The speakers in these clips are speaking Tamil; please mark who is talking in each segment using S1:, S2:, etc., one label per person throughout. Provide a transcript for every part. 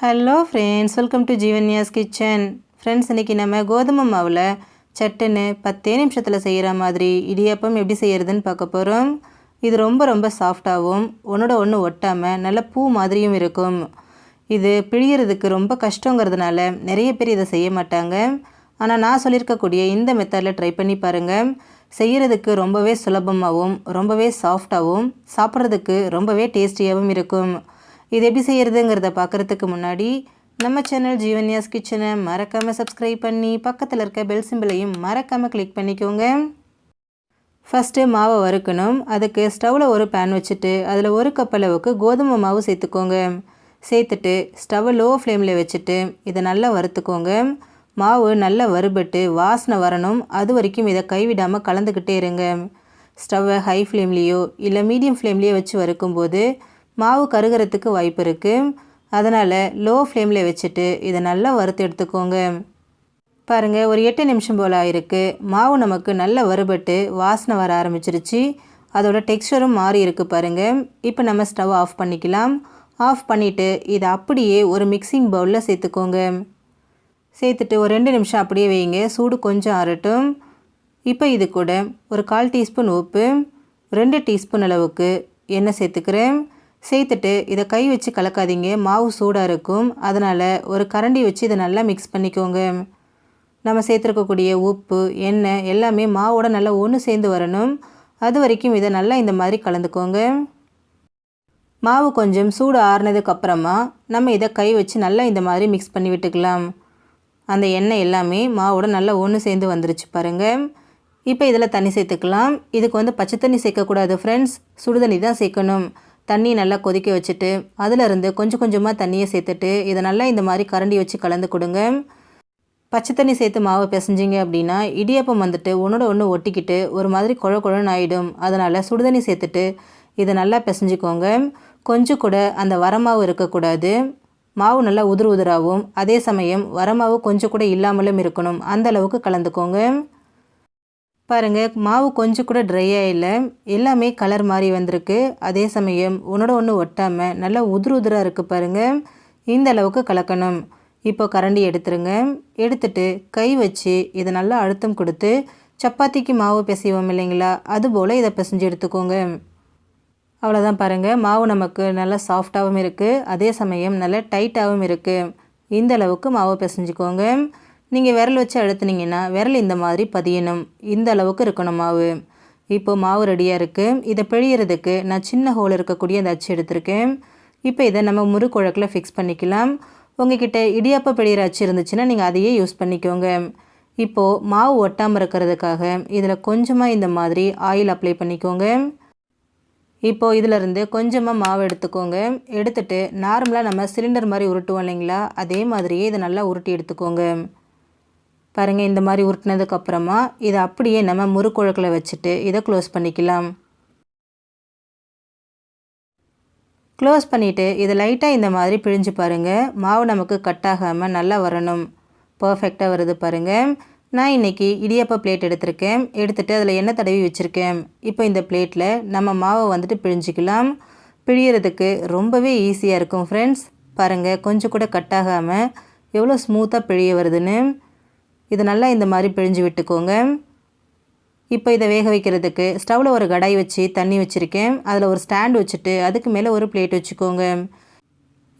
S1: Hello friends welcome to Jeevanya's kitchen friends இன்றைக்கி நம்ம கோதுமை மாவில் சட்டுன்னு பத்தே நிமிஷத்தில் செய்கிற மாதிரி இடியாப்பம் எப்படி செய்கிறதுன்னு பார்க்க போகிறோம் இது ரொம்ப ரொம்ப சாஃப்டாகவும் ஒன்றோட ஒன்று ஒட்டாமல் நல்ல பூ மாதிரியும் இருக்கும். இது பிழியறதுக்கு ரொம்ப கஷ்டங்கிறதுனால நிறைய பேர் இதை செய்ய மாட்டாங்க. ஆனால் நான் சொல்லியிருக்கக்கூடிய இந்த மெத்தடில் ட்ரை பண்ணி பாருங்கள் செய்கிறதுக்கு ரொம்பவே சுலபமாகவும் ரொம்பவே சாஃப்டாகவும் சாப்பிட்றதுக்கு ரொம்பவே டேஸ்டியாகவும் இருக்கும். இது எப்படி செய்கிறதுங்கிறத பார்க்குறதுக்கு முன்னாடி நம்ம சேனல் ஜீவன்யாஸ் கிச்சனை மறக்காமல் சப்ஸ்கிரைப் பண்ணி பக்கத்தில் இருக்க பெல் சிம்பிளையும் மறக்காமல் கிளிக் பண்ணிக்கோங்க. ஃபஸ்ட்டு மாவை வறுக்கணும். அதுக்கு ஸ்டவ்வில் ஒரு பேன் வச்சுட்டு அதில் ஒரு கப் அளவுக்கு கோதுமை மாவு சேர்த்துக்கோங்க. சேர்த்துட்டு ஸ்டவ்வை லோ ஃப்ளேமில் வச்சுட்டு இதை நல்லா வறுத்துக்கோங்க. மாவு நல்லா வறுபட்டு வாசனை வரணும். அது வரைக்கும் இதை கைவிடாமல் கலந்துக்கிட்டே இருங்க. ஸ்டவ்வை ஹை ஃப்ளேம்லேயோ இல்லை மீடியம் ஃப்ளேம்லேயோ வச்சு வறுக்கும்போது மாவு கருகிறதுக்கு வாய்ப்பு இருக்குது அதனால் லோ ஃப்ளேமில் வச்சுட்டு இதை நல்லா வறுத்து எடுத்துக்கோங்க. பாருங்கள் ஒரு எட்டு நிமிஷம் போல் ஆயிருக்கு. மாவு நமக்கு நல்லா வறுபட்டு வாசனை வர ஆரம்பிச்சிருச்சு. அதோட டெக்ஸ்டரும் மாறி இருக்கு பாருங்கள் இப்போ நம்ம ஸ்டவ் ஆஃப் பண்ணிக்கலாம். ஆஃப் பண்ணிவிட்டு இதை அப்படியே ஒரு மிக்சிங் பவுலில் சேர்த்துக்கோங்க. சேர்த்துட்டு ஒரு ரெண்டு நிமிஷம் அப்படியே வைங்க சூடு கொஞ்சம் ஆறட்டும். இப்போ இது கூட ஒரு கால் டீஸ்பூன் உப்பு ரெண்டு டீஸ்பூன் அளவுக்கு எண்ணெய் சேர்த்துக்கிறேன். சேர்த்துட்டு இதை கை வச்சு கலக்காதீங்க. மாவு சூடாக இருக்கும். அதனால் ஒரு கரண்டி வச்சு இதை நல்லா மிக்ஸ் பண்ணிக்கோங்க. நம்ம சேர்த்துருக்கக்கூடிய உப்பு எண்ணெய் எல்லாமே மாவோட நல்லா ஒன்று சேர்ந்து வரணும். அது வரைக்கும் இதை நல்லா இந்த மாதிரி கலந்துக்கோங்க. மாவு கொஞ்சம் சூடு ஆறுனதுக்கப்புறமா நம்ம இதை கை வச்சு நல்லா இந்த மாதிரி மிக்ஸ் பண்ணி விட்டுக்கலாம். அந்த எண்ணெய் எல்லாமே மாவோட நல்லா ஒன்று சேர்ந்து வந்துருச்சு பாருங்கள் இப்போ இதில் தண்ணி சேர்த்துக்கலாம். இதுக்கு வந்து பச்சை தண்ணி சேர்க்கக்கூடாது ஃப்ரெண்ட்ஸ் சுடு தண்ணி தான் சேர்க்கணும். தண்ணி நல்லா கொதிக்க வச்சுட்டு அதிலிருந்து கொஞ்சம் கொஞ்சமாக தண்ணியை சேர்த்துட்டு இதை நல்லா இந்த மாதிரி கரண்டி வச்சு கலந்து கொடுங்க. பச்சை தண்ணி சேர்த்து மாவு பிசைஞ்சிங்க அப்படின்னா இடியப்பம் வந்துட்டு ஒன்றோட ஒன்று ஒட்டிக்கிட்டு ஒரு மாதிரி குழ குழன்னு ஆகிடும் அதனால் சுடுதண்ணி சேர்த்துட்டு இதை நல்லா பிசைஞ்சிக்கோங்க. கொஞ்சம் கூட அந்த வரமாவு இருக்கக்கூடாது. மாவு நல்லா உதிர் உதிராகவும் அதே சமயம் வரமாவு கொஞ்சம் கூட இல்லாமலும் இருக்கணும். அந்த அளவுக்கு கலந்துக்கோங்க. பாருங்கள் மாவு கொஞ்சம் கூட ட்ரை இல்லை. எல்லாமே கலர் மாறி வந்திருக்கு. அதே சமயம் ஒன்றோட ஒன்று ஒட்டாமல் நல்லா உதிர் உதிராக இருக்குது பாருங்கள் இந்த அளவுக்கு கலக்கணும். இப்போ கரண்டி எடுத்துருங்க. எடுத்துட்டு கை வச்சு இதை நல்லா அழுத்தம் கொடுத்து சப்பாத்திக்கு மாவு பிசைவோம் இல்லைங்களா? அதுபோல் இதை பிசைஞ்சு எடுத்துக்கோங்க. அவ்வளோதான் பாருங்கள் மாவு நமக்கு நல்லா சாஃப்டாகவும் இருக்குது அதே சமயம் நல்லா டைட்டாகவும் இருக்குது இந்த அளவுக்கு மாவு பிசைஞ்சுக்கோங்க. நீங்கள் விரல் வச்சு அழுத்துனீங்கன்னா விரல் இந்த மாதிரி பதியணும். இந்த அளவுக்கு இருக்கணும் மாவு. இப்போ மாவு ரெடியாக இருக்குது இதை பிழியறதுக்கு நான் சின்ன ஹோல் இருக்கக்கூடிய அந்த அச்சு எடுத்திருக்கேன். இப்போ இதை நம்ம முறுக்குழக்கில் ஃபிக்ஸ் பண்ணிக்கலாம். உங்ககிட்ட இடியாப்ப பிழியிற அச்சு இருந்துச்சுன்னா நீங்கள் அதையே யூஸ் பண்ணிக்கோங்க. இப்போது மாவு ஒட்டாமல் இருக்கிறதுக்காக இதில் கொஞ்சமாக இந்த மாதிரி ஆயில் அப்ளை பண்ணிக்கோங்க. இப்போது இதிலருந்து கொஞ்சமாக மாவு எடுத்துக்கோங்க. எடுத்துகிட்டு நார்மலாக நம்ம சிலிண்டர் மாதிரி உருட்டுவோம் இல்லைங்களா? அதே மாதிரியே இதை நல்லா உருட்டி எடுத்துக்கோங்க. பாருங்கள் இந்த மாதிரி உருட்டினதுக்கப்புறமா இதை அப்படியே நம்ம முறுக்குழக்கில் வச்சுட்டு இதை க்ளோஸ் பண்ணிக்கலாம். க்ளோஸ் பண்ணிவிட்டு இதை லைட்டாக இந்த மாதிரி பிழிஞ்சு பாருங்கள் மாவு நமக்கு கட் ஆகாமல் நல்லா வரணும். பர்ஃபெக்டாக வருது பாருங்கள் நான் இன்றைக்கி இடியப்ப பிளேட் எடுத்திருக்கேன். எடுத்துகிட்டு அதில் எண்ணெய் தடவி வச்சுருக்கேன். இப்போ இந்த பிளேட்டில் நம்ம மாவை வந்துட்டு பிழிஞ்சிக்கலாம். பிழியறதுக்கு ரொம்பவே ஈஸியாக இருக்கும் ஃப்ரெண்ட்ஸ் பாருங்கள் கொஞ்சம் கூட கட் ஆகாமல் எவ்வளோ ஸ்மூத்தாக பிழிய வருதுன்னு. இது நல்லா இந்த மாதிரி பிழிஞ்சு விட்டுக்கோங்க. இப்போ இதை வேக வைக்கிறதுக்கு ஸ்டவ்வில் ஒரு கடாய் வச்சு தண்ணி வச்சுருக்கேன். அதில் ஒரு ஸ்டாண்ட் வச்சுட்டு அதுக்கு மேலே ஒரு பிளேட் வச்சுக்கோங்க.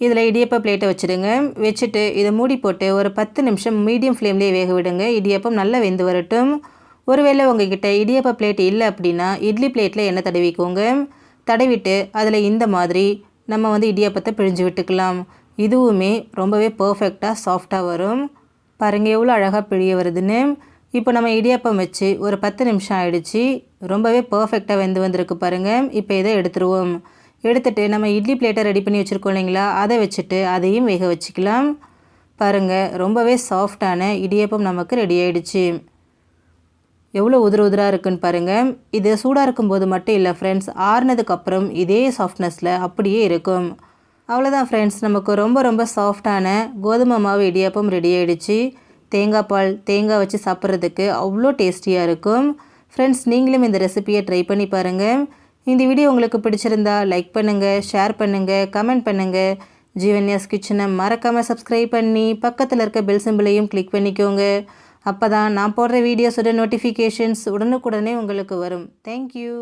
S1: இதில் இடியப்ப பிளேட்டை வச்சுடுங்க. வச்சுட்டு இதை மூடி போட்டு ஒரு பத்து நிமிஷம் மீடியம் ஃப்ளேம்லேயே வேக விடுங்க. இடியப்பம் நல்லா வெந்து வரட்டும். ஒருவேளை உங்ககிட்ட இடியப்ப பிளேட் இல்லை அப்படின்னா இட்லி பிளேட்டில் எண்ணெய் தடவிக்கோங்க. தடவிட்டு அதில் இந்த மாதிரி நம்ம வந்து இடியப்பத்தை பிழிஞ்சு விட்டுக்கலாம். இதுவுமே ரொம்பவே பர்ஃபெக்டாக சாஃப்டாக வரும். பாருங்கள் எவ்வளோ அழகாக பிழிய வருதுன்னு. இப்போ நம்ம இடியாப்பம் வச்சு ஒரு பத்து நிமிஷம் ஆயிடுச்சு. ரொம்பவே பர்ஃபெக்டாக வெந்து வந்திருக்கு பாருங்கள் இப்போ இதை எடுத்துருவோம். எடுத்துகிட்டு நம்ம இட்லி பிளேட்டை ரெடி பண்ணி வச்சுருக்கோம் இல்லைங்களா? அதை வச்சுட்டு அதையும் வேக வச்சுக்கலாம். பாருங்கள் ரொம்பவே சாஃப்டான இடியாப்பம் நமக்கு ரெடி ஆயிடுச்சு. எவ்வளோ உதிர உதிராக இருக்குன்னு பாருங்கள் இது சூடாக இருக்கும்போது மட்டும் இல்லை ஃப்ரெண்ட்ஸ் ஆறுனதுக்கப்புறம் இதே சாஃப்ட்னஸில் அப்படியே இருக்கும். அவ்வளோதான் ஃப்ரெண்ட்ஸ் நமக்கு ரொம்ப ரொம்ப சாஃப்டான கோதுமை மாவு இடியாப்பம் ரெடி ஆகிடுச்சு தேங்காய் பால் தேங்காய் வச்சு சாப்பிட்றதுக்கு அவ்வளோ டேஸ்டியாக இருக்கும். ஃப்ரெண்ட்ஸ் நீங்களும் இந்த ரெசிபியை ட்ரை பண்ணி பாருங்கள் இந்த வீடியோ உங்களுக்கு பிடிச்சிருந்தா லைக் பண்ணுங்கள் ஷேர் பண்ணுங்கள் கமெண்ட் பண்ணுங்கள் ஜீவன்யாஸ் கிச்சனை மறக்காமல் சப்ஸ்கிரைப் பண்ணி பக்கத்தில் இருக்க பெல் சிம்பிளையும் கிளிக் பண்ணிக்கோங்க. அப்போ தான் நான் போடுற வீடியோஸோட நோட்டிஃபிகேஷன்ஸ் உடனுக்குடனே உங்களுக்கு வரும். தேங்க்யூ